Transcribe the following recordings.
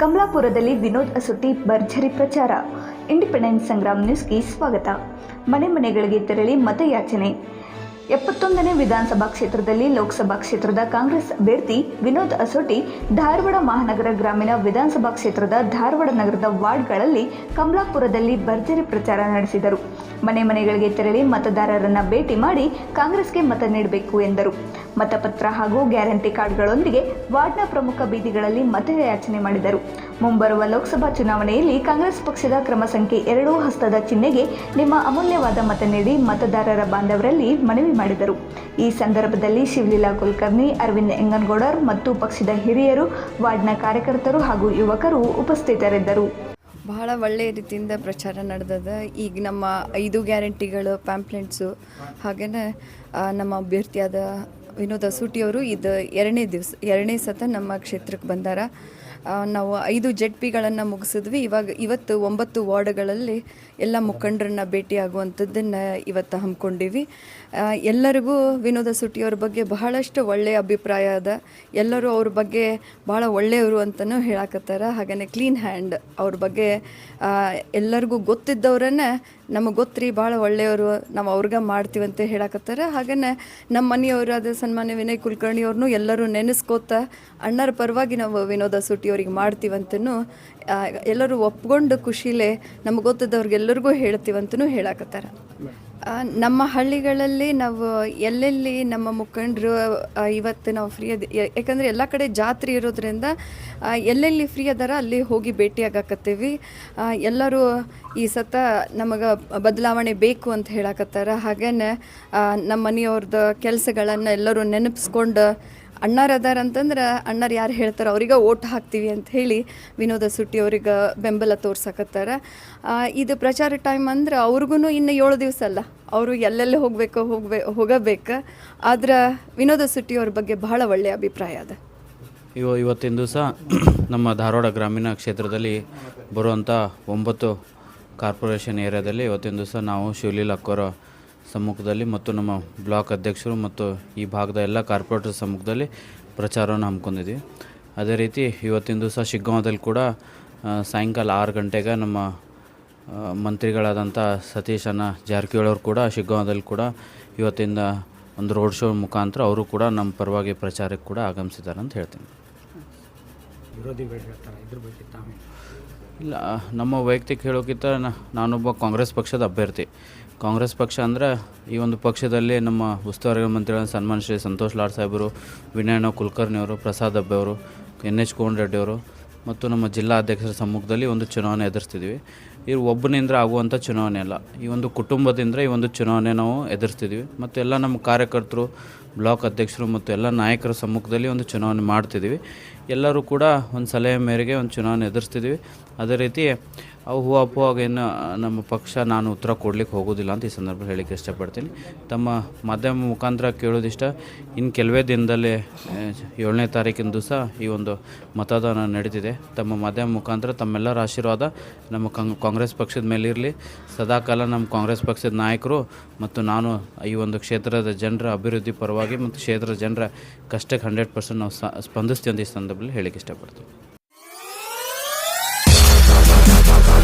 ಕಮಲಾಪುರದಲ್ಲಿ ವಿನೋದ್ ಅಸೋಟಿ ಭರ್ಜರಿ ಪ್ರಚಾರ. ಇಂಡಿಪೆಂಡೆನ್ಸ್ ಸಂಗ್ರಾಮ್ ನ್ಯೂಸ್ಗೆ ಸ್ವಾಗತ. ಮನೆ ಮನೆಗಳಿಗೆ ತೆರಳಿ ಮತಯಾಚನೆ. ಎಪ್ಪತ್ತೊಂದನೇ ವಿಧಾನಸಭಾ ಕ್ಷೇತ್ರದಲ್ಲಿ ಲೋಕಸಭಾ ಕ್ಷೇತ್ರದ ಕಾಂಗ್ರೆಸ್ ಅಭ್ಯರ್ಥಿ ವಿನೋದ್ ಅಸೋಟಿ ಧಾರವಾಡ ಮಹಾನಗರ ಗ್ರಾಮೀಣ ವಿಧಾನಸಭಾ ಕ್ಷೇತ್ರದ ಧಾರವಾಡ ನಗರದ ವಾರ್ಡ್ಗಳಲ್ಲಿ ಕಮಲಾಪುರದಲ್ಲಿ ಭರ್ಜರಿ ಪ್ರಚಾರ ನಡೆಸಿದರು. ಮನೆ ಮನೆಗಳಿಗೆ ತೆರಳಿ ಮತದಾರರನ್ನ ಭೇಟಿ ಮಾಡಿ ಕಾಂಗ್ರೆಸ್ಗೆ ಮತ ನೀಡಬೇಕು ಎಂದರು. ಮತಪತ್ರ ಹಾಗೂ ಗ್ಯಾರಂಟಿ ಕಾರ್ಡ್ಗಳೊಂದಿಗೆ ವಾರ್ಡ್ನ ಪ್ರಮುಖ ಬೀದಿಗಳಲ್ಲಿ ಮತಯಾಚನೆ ಮಾಡಿದರು. ಮುಂಬರುವ ಲೋಕಸಭಾ ಚುನಾವಣೆಯಲ್ಲಿ ಕಾಂಗ್ರೆಸ್ ಪಕ್ಷದ ಕ್ರಮ ಸಂಖ್ಯೆ ಎರಡು ಹಸ್ತದ ಚಿಹ್ನೆಗೆ ನಿಮ್ಮ ಅಮೂಲ್ಯವಾದ ಮತ ನೀಡಿ ಮತದಾರರ ಬಾಂಧವರಲ್ಲಿ ಮನವಿ ಮಾಡಿದರು. ಈ ಸಂದರ್ಭದಲ್ಲಿ ಶಿವಲೀಲಾ ಕುಲಕರ್ಣಿ, ಅರವಿಂದ್ ಎಂಗನ್ಗೌಡರ್ ಮತ್ತು ಪಕ್ಷದ ಹಿರಿಯರು, ವಾರ್ಡ್ನ ಕಾರ್ಯಕರ್ತರು ಹಾಗೂ ಯುವಕರು ಉಪಸ್ಥಿತರಿದ್ದರು. ಬಹಳ ಒಳ್ಳೆಯ ರೀತಿಯಿಂದ ಪ್ರಚಾರ ನಡೆದದ. ಈಗ ನಮ್ಮ ಐದು ಗ್ಯಾರಂಟಿಗಳು ಪ್ಯಾಂಪ್ಲೆಂಟ್ಸು ಹಾಗೆಯೇ ನಮ್ಮ ಅಭ್ಯರ್ಥಿಯಾದ ವಿನೋದ ಸೂಟಿಯವರು ಇದು ಎರಡನೇ ದಿವಸ, ಎರಡನೇ ಸತ ನಮ್ಮ ಕ್ಷೇತ್ರಕ್ಕೆ ಬಂದಾರ. ನಾವು ಐದು ಜೆಡ್ ಪಿಗಳನ್ನು ಮುಗಿಸಿದ್ವಿ. ಇವಾಗ ಇವತ್ತು ಒಂಬತ್ತು ವಾರ್ಡ್ಗಳಲ್ಲಿ ಎಲ್ಲ ಮುಖಂಡರನ್ನ ಭೇಟಿಯಾಗುವಂಥದ್ದನ್ನು ಇವತ್ತು ಹಮ್ಮಿಕೊಂಡಿವಿ. ಎಲ್ಲರಿಗೂ ವಿನೋದ ಸುಟಿಯವ್ರ ಬಗ್ಗೆ ಬಹಳಷ್ಟು ಒಳ್ಳೆಯ ಅಭಿಪ್ರಾಯ ಅದ. ಎಲ್ಲರೂ ಅವ್ರ ಬಗ್ಗೆ ಭಾಳ ಒಳ್ಳೆಯವರು ಅಂತಲೂ ಹೇಳಕತ್ತಾರ. ಹಾಗೆಯೇ ಕ್ಲೀನ್ ಹ್ಯಾಂಡ್ ಅವ್ರ ಬಗ್ಗೆ ಎಲ್ಲರಿಗೂ ಗೊತ್ತಿದ್ದವ್ರನ್ನ ನಮಗೆ ಗೊತ್ತ್ರಿ, ಭಾಳ ಒಳ್ಳೆಯವರು, ನಾವು ಅವ್ರಿಗೆ ಮಾಡ್ತೀವಿ ಅಂತ ಹೇಳಕತ್ತಾರ. ಹಾಗೆಯೇ ನಮ್ಮ ಮನೆಯವರಾದ ಸನ್ಮಾನ್ಯ ವಿನಯ್ ಕುಲಕರ್ಣಿ ಅವ್ರನ್ನೂ ಎಲ್ಲರೂ ನೆನೆಸ್ಕೋತ ಅಣ್ಣರ ಪರವಾಗಿ ನಾವು ವಿನೋದ ಸುಟಿ ಅವ್ರಿಗೆ ಮಾಡ್ತೀವಂತನೂ ಎಲ್ಲರೂ ಒಪ್ಕೊಂಡು ಖುಷಿಲೇ ನಮಗೆ ಗೊತ್ತಿದ್ದವ್ರಿಗೆಲ್ಲರಿಗೂ ಹೇಳ್ತೀವಂತನೂ ಹೇಳಕತ್ತಾರ. ನಮ್ಮ ಹಳ್ಳಿಗಳಲ್ಲಿ ನಾವು ಎಲ್ಲೆಲ್ಲಿ ನಮ್ಮ ಮುಖಂಡರು ಇವತ್ತು ನಾವು ಫ್ರೀ ಅದ ಯಾಕಂದರೆ ಎಲ್ಲ ಕಡೆ ಜಾತ್ರೆ ಇರೋದ್ರಿಂದ ಎಲ್ಲೆಲ್ಲಿ ಫ್ರೀ ಅದಾರ ಅಲ್ಲಿ ಹೋಗಿ ಭೇಟಿಯಾಗಕತ್ತೀವಿ ಎಲ್ಲರೂ ಈ ಸತ ನಮಗೆ ಬದಲಾವಣೆ ಬೇಕು ಅಂತ ಹೇಳಕತ್ತಾರ. ಹಾಗೇನೆ ನಮ್ಮ ಮನೆಯವ್ರದ್ದು ಕೆಲಸಗಳನ್ನು ಎಲ್ಲರೂ ನೆನಪಿಸ್ಕೊಂಡು ಅಣ್ಣಾರು ಅದಾರ ಅಂತಂದ್ರೆ ಅಣ್ಣಾರು ಯಾರು ಹೇಳ್ತಾರೆ ಅವ್ರಿಗೆ ಓಟ್ ಹಾಕ್ತೀವಿ ಅಂತ ಹೇಳಿ ವಿನೋದ ಸುಟ್ಟಿ ಅವ್ರಿಗೆ ಬೆಂಬಲ ತೋರ್ಸಕತ್ತಾರ. ಇದು ಪ್ರಚಾರ ಟೈಮ್ ಅಂದ್ರೆ ಅವ್ರಿಗೂ ಇನ್ನು ಏಳು ದಿವಸ ಅಲ್ಲ, ಅವರು ಎಲ್ಲೆಲ್ಲಿ ಹೋಗಬೇಕು ಹೋಗ್ಬೇ, ಹೋಗಬೇಕು. ಆದ್ರೆ ವಿನೋದ ಸುಟ್ಟಿ ಅವ್ರ ಬಗ್ಗೆ ಬಹಳ ಒಳ್ಳೆಯ ಅಭಿಪ್ರಾಯ ಅದ. ಇವ ಇವತ್ತಿನ ದಿವಸ ನಮ್ಮ ಧಾರವಾಡ ಗ್ರಾಮೀಣ ಕ್ಷೇತ್ರದಲ್ಲಿ ಬರುವಂಥ ಒಂಬತ್ತು ಕಾರ್ಪೊರೇಷನ್ ಏರಿಯಾದಲ್ಲಿ ಇವತ್ತಿನ ದಿವಸ ನಾವು ಶಿವಲೀಲ ಅಕ್ಕೋರ ಸಮ್ಮುಖದಲ್ಲಿ ಮತ್ತು ನಮ್ಮ ಬ್ಲಾಕ್ ಅಧ್ಯಕ್ಷರು ಮತ್ತು ಈ ಭಾಗದ ಎಲ್ಲ ಕಾರ್ಪೊರೇಟರ್ ಸಮ್ಮುಖದಲ್ಲಿ ಪ್ರಚಾರವನ್ನು ಹಮ್ಮಿಕೊಂಡಿದ್ವಿ ಅದೇ ರೀತಿ ಇವತ್ತಿನ ದಿವಸ ಶಿಗ್ಗಾಂವದಲ್ಲಿ ಕೂಡ ಸಾಯಂಕಾಲ ಆರು ಗಂಟೆಗೆ ನಮ್ಮ ಮಂತ್ರಿಗಳಾದಂಥ ಸತೀಶ್ ಅಣ್ಣ ಜಾರಕಿಹೊಳಿ ಅವರು ಕೂಡ ಶಿಗ್ಗಾಂವದಲ್ಲಿ ಕೂಡ ಇವತ್ತಿಂದ ಒಂದು ರೋಡ್ ಶೋ ಮುಖಾಂತರ ಅವರು ಕೂಡ ನಮ್ಮ ಪರವಾಗಿ ಪ್ರಚಾರಕ್ಕೆ ಕೂಡ ಆಗಮಿಸಿದ್ದಾರೆ ಅಂತ ಹೇಳ್ತೀನಿ. ಹೇಳ್ತಾರೆ ಇದ್ರ ಬಗ್ಗೆ ತಾವೇ ಇಲ್ಲ, ನಮ್ಮ ವೈಯಕ್ತಿಕ ಹೇಳೋಕ್ಕಿಂತ ನಾನೊಬ್ಬ ಕಾಂಗ್ರೆಸ್ ಪಕ್ಷದ ಅಭ್ಯರ್ಥಿ. ಕಾಂಗ್ರೆಸ್ ಪಕ್ಷ ಅಂದರೆ ಈ ಒಂದು ಪಕ್ಷದಲ್ಲಿ ನಮ್ಮ ಉಸ್ತುವಾರಿ ಮಂತ್ರಿಗಳಾದ ಸನ್ಮಾನ್ ಶ್ರೀ ಸಂತೋಷ್ ಲಾಡ್ ಸಾಹೇಬರು ವಿನಯನ ಕುಲಕರ್ಣಿ ಅವರು ಪ್ರಸಾದ್ ಅಬ್ಬೆ ಅವರು, ಎನ್ ಎಚ್ ಕೋನ್ ರೆಡ್ಡಿ ಅವರು ಮತ್ತು ನಮ್ಮ ಜಿಲ್ಲಾ ಅಧ್ಯಕ್ಷರ ಸಮ್ಮುಖದಲ್ಲಿ ಒಂದು ಚುನಾವಣೆ ಎದುರಿಸ್ತಿದ್ವಿ. ಇದು ಒಬ್ಬನಿಂದ ಆಗುವಂಥ ಚುನಾವಣೆ ಅಲ್ಲ. ಈ ಒಂದು ಕುಟುಂಬದಿಂದ ಈ ಒಂದು ಚುನಾವಣೆ ನಾವು ಎದುರಿಸ್ತಿದ್ವಿ. ಮತ್ತು ಎಲ್ಲ ನಮ್ಮ ಕಾರ್ಯಕರ್ತರು, ಬ್ಲಾಕ್ ಅಧ್ಯಕ್ಷರು ಮತ್ತು ಎಲ್ಲ ನಾಯಕರ ಸಮ್ಮುಖದಲ್ಲಿ ಒಂದು ಚುನಾವಣೆ ಮಾಡ್ತಿದ್ದೀವಿ ಎಲ್ಲರೂ ಕೂಡ ಒಂದು ಸಲಹೆ ಮೇರೆಗೆ ಒಂದು ಚುನಾವಣೆ ಎದುರಿಸ್ತಿದ್ದೀವಿ ಅದೇ ರೀತಿ ಅವು ಹೂ ಅಪೋವಾಗೇನು ನಮ್ಮ ಪಕ್ಷ ನಾನು ಉತ್ತರ ಕೊಡ್ಲಿಕ್ಕೆ ಹೋಗೋದಿಲ್ಲ ಅಂತ ಈ ಸಂದರ್ಭ ಹೇಳಿಕ್ಕೆ ಇಷ್ಟಪಡ್ತೀನಿ. ತಮ್ಮ ಮಾಧ್ಯಮ ಮುಖಾಂತರ ಕೇಳೋದಿಷ್ಟ ಇನ್ನು ಕೆಲವೇ ದಿನದಲ್ಲಿ ಏಳನೇ ತಾರೀಕಿನ ದಿವಸ ಈ ಒಂದು ಮತದಾನ ನಡೀತಿದೆ. ತಮ್ಮ ಮಾಧ್ಯಮ ಮುಖಾಂತರ ತಮ್ಮೆಲ್ಲರ ಆಶೀರ್ವಾದ ನಮ್ಮ ಕಂಗ್ ಕಾಂಗ್ರೆಸ್ ಪಕ್ಷದ ಮೇಲೆ ಇರಲಿ. ಸದಾಕಾಲ ನಮ್ಮ ಕಾಂಗ್ರೆಸ್ ಪಕ್ಷದ ನಾಯಕರು ಮತ್ತು ನಾನು ಈ ಒಂದು ಕ್ಷೇತ್ರದ ಜನರ ಅಭಿವೃದ್ಧಿ ಪರವಾಗಿ ಮತ್ತು ಕ್ಷೇತ್ರದ ಜನರ ಕಷ್ಟಕ್ಕೆ ಹಂಡ್ರೆಡ್ ಪರ್ಸೆಂಟ್ ನಾವು ಸ್ಪಂದಿಸ್ತೀವಿ ಅಂತ ಈ ಸಂದರ್ಭದಲ್ಲಿ ಹೇಳಿಕ್ಕೆ ಇಷ್ಟಪಡ್ತೀನಿ.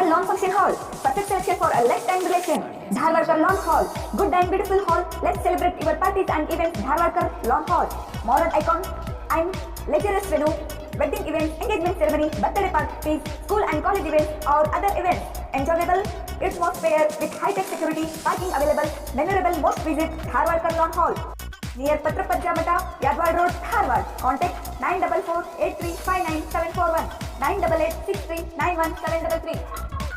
Dharwad long function hall perfect selection for a late time relation Dharwad का long hall good and beautiful hall let's celebrate your parties and events Dharwad का long hall modern icon I am luxurious wedding event engagement ceremony birthday party school and college event और other event enjoyable it's most fair with high tech security parking available memorable most visit Dharwad का long hall near पत्रपत जामटा Yadwad road Dharwad contact nine double four eight three five nine seven four one nine double eight six nine one seven double three